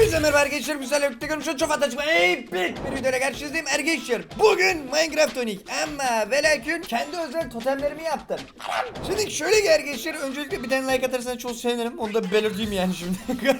Hepinize merhaba arkadaşlar güzel öptük görmüş çok fantastik Ey bir videoyla karşınızdayım. Arkadaşlar Bugün Minecraft Onik ama ve kendi özel totemlerimi yaptım. Şimdi şöyle ki arkadaşlar öncelikle bir tane like atarsanız çok sevinirim. Onu da belirteyim yani şimdi.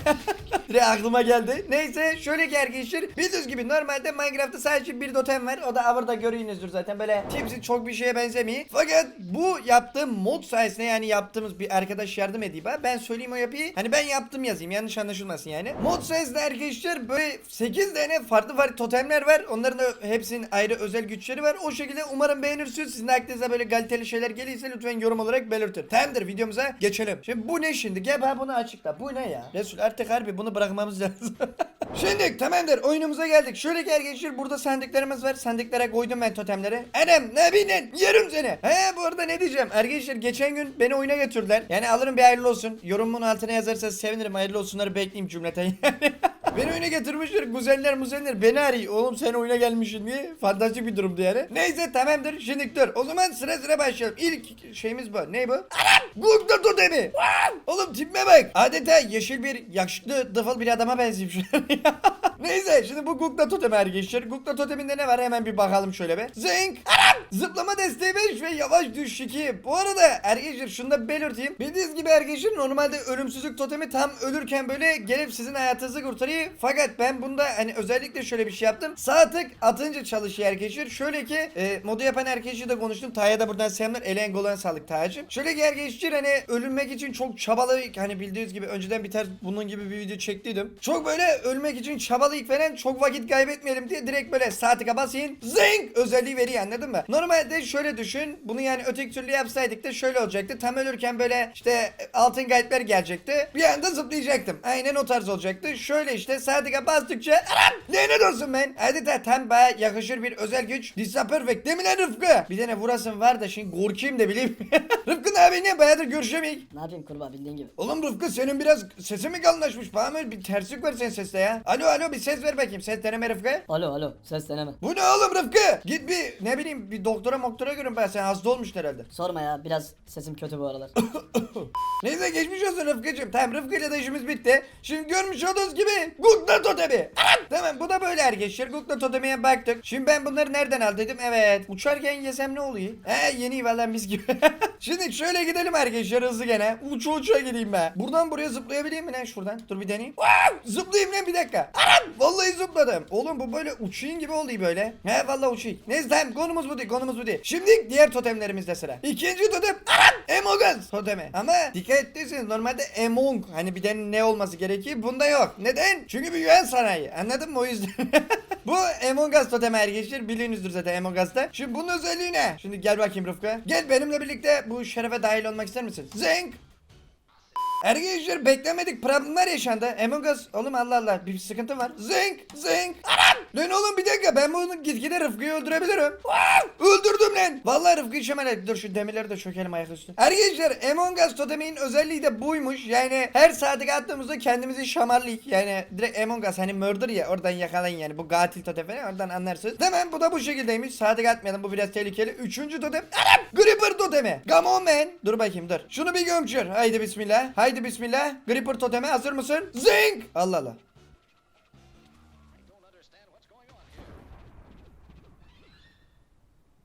Direkt aklıma geldi. Neyse şöyle ki arkadaşlar bildiğiniz gibi normalde Minecraft'ta sadece bir totem var. O da avırda görüyorsunuzdur zaten. Böyle tipsi çok bir şeye benzemiyor. Fakat bu yaptığım mod sayesinde yani yaptığımız bir arkadaş yardım edeyim. Ben söyleyeyim o yapıyı. Hani ben yaptım yazayım yanlış anlaşılmasın yani. Mod sayesinde arkadaşlar böyle 8 tane farklı farklı totemler var. Onların da hepsinin ayrı özel güçleri var. O şekilde umarım beğenirsiniz. Sizin aklınıza böyle kaliteli şeyler gelirse lütfen yorum olarak belirtin. Tamamdır videomuza geçelim. Şimdi bu ne şimdi? Gel bana bunu açıkla. Bu ne ya? Resul artık harbi bunu bırakmamız lazım Şimdi tamamdır oyunumuza geldik. Şöyle ki arkadaşlar burada sandıklarımız var. Sandıklara koydum ben totemleri. Anam ne bilin yerim seni. He bu arada ne diyeceğim. Arkadaşlar geçen gün beni oyuna götürdüler. Yani alırım bir hayırlı olsun. Yorumun altına yazarsanız sevinirim. Hayırlı olsunları bekleyeyim cümleten yani. beni oyuna götürmüşler. Kuzenler muzenler beni arıyor. Oğlum sen oyuna gelmişsin diye. Fantastik bir durumdu yani. Neyse tamamdır. Şimdi dur. O zaman sıra sıra başlayalım. İlk şeyimiz bu. Ne bu? Anam! Gugda totemi. Oğlum tipime bak. Adeta yeşil bir yakışıklı dıfıl bir adama benziyor şu an ya. Neyse şimdi bu Gugda totemi arkadaşlar. Gugda toteminde ne var hemen bir bakalım şöyle be. Zing. Anam! Zıplama desteği 5 ve yavaş düş 2. Bu arada arkadaşlar şunu da belirteyim. Bildiğiniz gibi arkadaşlar normalde ölümsüzlük totemi tam ölürken böyle gelip sizin hayatınızı kurtarıyor. Fakat ben bunda hani özellikle şöyle bir şey yaptım. Sağ tık atınca çalışıyor arkadaşlar. Şöyle ki e, modu yapan arkadaşla da konuştum. Taya da buradan selamlar. Elen golan sağlık Tayacım. Şöyle ki arkadaşlar hani ölmek için çok çabalı hani bildiğiniz gibi önceden bir ters bunun gibi bir video çektiydim. Çok böyle ölmek için çabalayık falan çok vakit kaybetmeyelim diye direkt böyle sağ tıka basayım. Zing özelliği veriyor anladın mı? Normalde şöyle düşün. Bunu yani öteki türlü yapsaydık da şöyle olacaktı. Tam ölürken böyle işte altın galipler gelecekti. Bir anda zıplayacaktım. Aynen o tarz olacaktı. Şöyle işte sağ tıka bastıkça Anam! Lanet olsun ben. Adeta tam bana yakışır bir özel güç. Disapperfect değil mi lan Rıfkı? Bir tane vurasın var da şimdi korkayım da bileyim. abi ne bayağıdır görüşemeyik. Ne yapayım kurbağa bildiğin gibi. Oğlum Rıfkı senin biraz sesin mi kalınlaşmış? Bana bir terslik var senin seste ya? Alo alo bir ses ver bakayım. Ses deneme Rıfkı. Alo alo ses deneme. Bu ne oğlum Rıfkı? Git bir ne bileyim bir doktora moktora görün ben sen hasta olmuşsun herhalde. Sorma ya biraz sesim kötü bu aralar. Neyse geçmiş olsun Rıfkı'cığım. Tamam Rıfkı ile de işimiz bitti. Şimdi görmüş olduğunuz gibi Gugla totemi. tamam bu da böyle arkadaşlar. Gugla totemiye baktık. Şimdi ben bunları nereden aldıydım? Evet. Uçarken yesem ne oluyor? He yeni valla mis gibi. Şimdi şöyle gidelim arkadaşlar hızlı gene. Uça uça gideyim ben. Buradan buraya zıplayabileyim mi lan şuradan? Dur bir deneyeyim. Wow! Zıplayayım lan bir dakika. Anam! Vallahi zıpladım. Oğlum bu böyle uçayım gibi oldu böyle. He vallahi uçayım. Neyse tamam konumuz bu değil konumuz bu değil. Şimdi diğer totemlerimizde sıra. İkinci totem. Anam! Among totemi. Ama dikkat ettiyseniz normalde Among hani bir de ne olması gerekir? Bunda yok. Neden? Çünkü bir güven sanayi. Anladın mı o yüzden? bu Among Us totemi arkadaşlar. Biliyorsunuzdur zaten Among Us'ta. Şimdi bunun özelliği ne? Şimdi gel bakayım Rıfkı. Gel benimle birlikte bu şerefe dahil olmak ister misin? Zenk. Arkadaşlar beklemedik problemler yaşandı. Among Us oğlum Allah Allah bir sıkıntı var. Zing zing. Anam. Lan oğlum bir dakika ben bunu gitgide Rıfkı'yı öldürebilirim. Wow! Öldürdüm lan. Vallahi Rıfkı'yı şöyle dur şu demirleri de çökelim ayaküstü. Arkadaşlar Among Us toteminin özelliği de buymuş. Yani her saate attığımızda kendimizi şamarlayık. Yani direkt Among Us hani murder ya oradan yakalayın yani bu katil totem falan oradan anlarsınız. Tamam bu da bu şekildeymiş. Saate atmayalım bu biraz tehlikeli. Üçüncü totem. Anam. Gripper totemi. Come on man. Dur bakayım dur. Şunu bir gömçür. Haydi bismillah. Haydi bismillah. Gripper totemi hazır mısın? Zing. Allah Allah.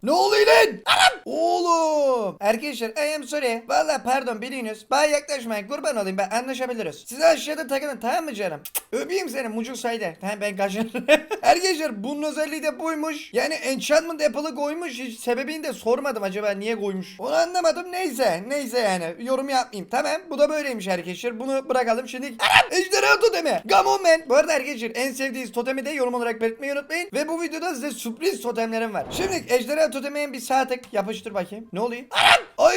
Ne oluyor lan? Anam! Oğlum! Arkadaşlar I am sorry. Valla pardon biliyorsunuz. Bana yaklaşmayın kurban olayım ben anlaşabiliriz. Siz aşağıda takılın tamam mı canım? Cık, Öpeyim seni mucuk saydı. Tamam ben kaçarım. Arkadaşlar bunun özelliği de buymuş. Yani enchantment apple'ı koymuş. Hiç sebebini de sormadım acaba niye koymuş. Onu anlamadım neyse. Neyse yani yorum yapmayayım. Tamam bu da böyleymiş arkadaşlar. Bunu bırakalım şimdi. Anam! Ejderha totemi. Come on man. Bu arada arkadaşlar en sevdiğiniz totemi de yorum olarak belirtmeyi unutmayın. Ve bu videoda size sürpriz totemlerim var. Şimdi ejderha totemeye bir sağ tık yapıştır bakayım. Ne oluyor? Anam! Ay!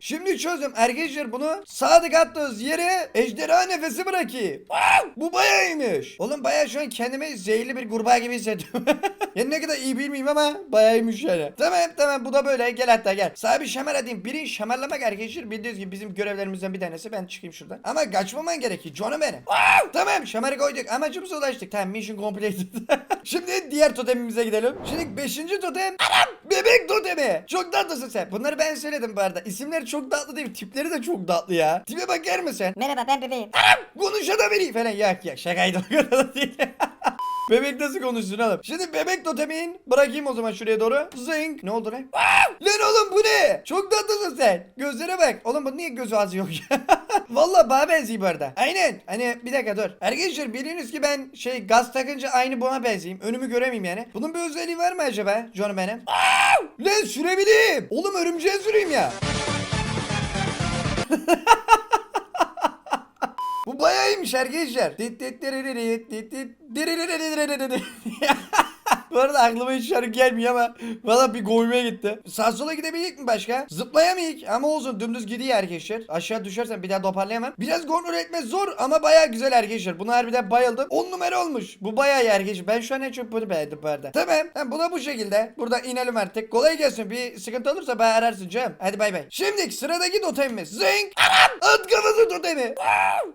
Şimdi çözdüm. Arkadaşlar bunu sağ tık attığınız yere ejderha nefesi bırakayım. Wow! Bu bayağı iyiymiş. Oğlum bayağı şu an kendimi zehirli bir kurbağa gibi hissediyorum. yani ne kadar iyi bilmiyorum ama bayağı iyiymiş yani. Tamam tamam bu da böyle. Gel hatta gel. Sana bir şamar edeyim. Biri şamarlamak arkadaşlar. Bildiğiniz gibi bizim görevlerimizden bir tanesi. Ben çıkayım şuradan. Ama kaçmaman gerekiyor. Canım benim. Wow! Tamam şamarı koyduk. Amacımıza ulaştık. Tamam mission completed. Şimdi diğer totemimize gidelim. Şimdi beşinci totem. Anam! Bebek totemi. Çok tatlısın sen. Bunları ben söyledim bu arada. İsimleri çok tatlı değil. Tipleri de çok tatlı ya. Tipe bakar mısın? Merhaba ben bebeğim. Anam! Konuşabilir falan. yak yak. Şakaydı o kadar da değil. Bebek nasıl konuşsun oğlum? Şimdi bebek totemin bırakayım o zaman şuraya doğru. Zing. Ne oldu lan? Aa! Lan oğlum bu ne? Çok tatlısın sen. Gözlere bak. Oğlum bu niye gözü ağzı yok ya? Vallahi bana benziyor bu arada. Aynen. Hani bir dakika dur. Arkadaşlar biliniz ki ben şey gaz takınca aynı buna benzeyeyim. Önümü göremeyeyim yani. Bunun bir özelliği var mı acaba? John benim. Aa! Lan sürebileyim. Oğlum örümceğe süreyim ya. Bu bayağı iyiymiş arkadaşlar. Dit dit diriririt, dit dit diriririririririririr. Bu arada aklıma hiç şarkı gelmiyor ama valla bir goymaya gitti. Sağ sola gidebilecek mi başka? Zıplayamayık ama olsun dümdüz gidiyor arkadaşlar. Aşağı düşersen bir daha toparlayamam. Biraz kontrol etmek zor ama bayağı güzel arkadaşlar. Buna harbiden bayıldım. 10 numara olmuş. Bu bayağı iyi arkadaşlar. Ben şu an en çok bunu beğendim bu arada. Tamam. Tamam bu da bu şekilde. Burada inelim artık. Kolay gelsin. Bir sıkıntı olursa bana ararsın canım. Hadi bay bay. Şimdi sıradaki totemimiz. Zing. Anam! At kafası totemi.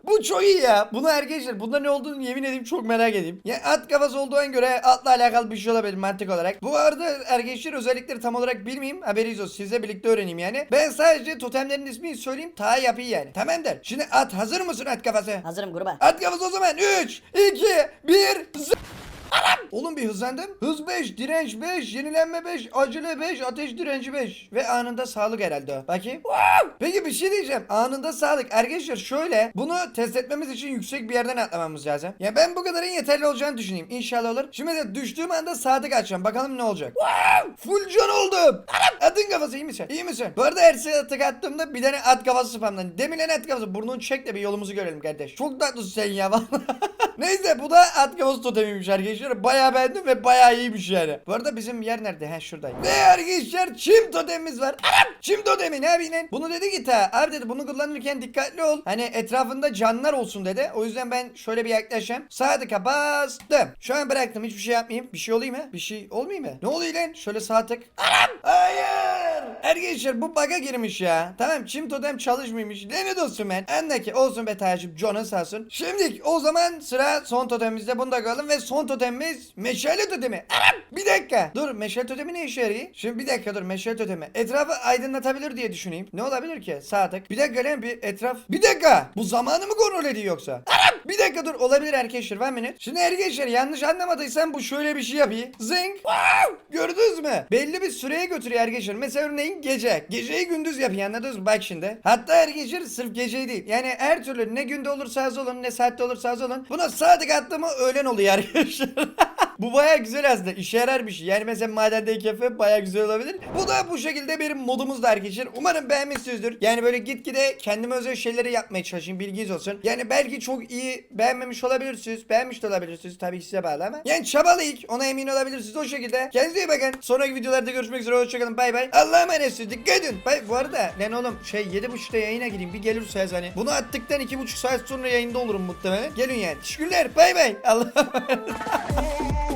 Bu çok iyi ya. Bunu arkadaşlar bunda ne olduğunu yemin edeyim çok merak edeyim. Ya at kafası olduğuna göre atla alakalı bir şey olabilir mantık olarak. Bu arada arkadaşlar özellikleri tam olarak bilmeyeyim. Haberiniz olsun. Sizle birlikte öğreneyim yani. Ben sadece totemlerin ismini söyleyeyim. Ta yapayım yani. Tamam der. Şimdi at hazır mısın at kafası? Hazırım gruba. At kafası o zaman. 3, 2, 1, Oğlum bir hızlandım. Hız 5, direnç 5, yenilenme 5, acele 5, ateş direnci 5 ve anında sağlık herhalde o. Bakayım. Peki bir şey diyeceğim. Anında sağlık. Arkadaşlar şöyle bunu test etmemiz için yüksek bir yerden atlamamız lazım. Ya ben bu kadarın yeterli olacağını düşüneyim. İnşallah olur. Şimdi de düştüğüm anda sadık açacağım. Bakalım ne olacak. Full can oldum. Atın kafası iyi misin? İyi misin? Bu arada her şeye tık attığımda bir tane at kafası spamlandı. Demilen at kafası. Burnunu çek de bir yolumuzu görelim kardeş. Çok tatlısın sen ya vallahi. Neyse bu da at kafası totemiymiş arkadaşlar. Bayağı beğendim ve bayağı iyiymiş yani. Bu arada bizim yer nerede? He şuradayım. Ve arkadaşlar çim totemimiz var. Çim totemi ne yapayım? Bunu dedi ki ta abi dedi bunu kullanırken dikkatli ol. Hani etrafında canlar olsun dedi. O yüzden ben şöyle bir yaklaşayım. Sadık'a bastım. Şu an bıraktım hiçbir şey yapmayayım. Bir şey olayım mı? Bir şey olmayayım mı? Ne oluyor lan? Şöyle sağ tık. Hayır! Arkadaşlar bu bug'a girmiş ya. Tamam çim totem çalışmıyormuş. Lanet olsun ben. Andaki olsun be tacip. John'un sağ olsun. Şimdi o zaman sıra son totemimizde. Bunu da koyalım ve son totemimiz meşale totemi. Bir dakika. Dur meşale totemi ne işe yarıyor? Şimdi bir dakika dur meşale totemi. Etrafı aydınlatabilir diye düşüneyim. Ne olabilir ki? Sağ tık. Bir dakika lan bir etraf. Bir dakika. Bu zamanı mı kontrol ediyor yoksa? Bir dakika dur olabilir arkadaşlar. One minute. Şimdi arkadaşlar yanlış anlamadıysam bu şöyle bir şey yapıyor. Zing. Wow! Gördünüz mü? Belli bir süreye götürüyor arkadaşlar. Mesela örneğin gece. Geceyi gündüz yapıyor anladınız mı? Bak şimdi. Hatta arkadaşlar sırf geceyi değil. Yani her türlü ne günde olursa az olun ne saatte olursa az olun. Buna sadık attı mı öğlen oluyor arkadaşlar. bu baya güzel aslında. İşe yarar bir şey. Yani mesela madendeyken falan baya güzel olabilir. Bu da bu şekilde benim modumuz da arkadaşlar. Umarım beğenmişsinizdir. Yani böyle gitgide kendime özel şeyleri yapmaya çalışayım. Bilginiz olsun. Yani belki çok iyi beğenmemiş olabilirsiniz. Beğenmiş de olabilirsiniz. Tabii size bağlı ama. Yani çabalayık. Ona emin olabilirsiniz. O şekilde. Kendinize iyi bakın. Sonraki videolarda görüşmek üzere. Hoşçakalın. Bay bay. Allah'a emanetsiniz. Dikkat edin. Bay, bu arada lan oğlum şey 7.30'da yayına gireyim. Bir gelirse hani. Bunu attıktan 2.5 saat sonra yayında olurum muhtemelen. Gelin yani. Teşekkürler. Bay bay. Allah'a emanet.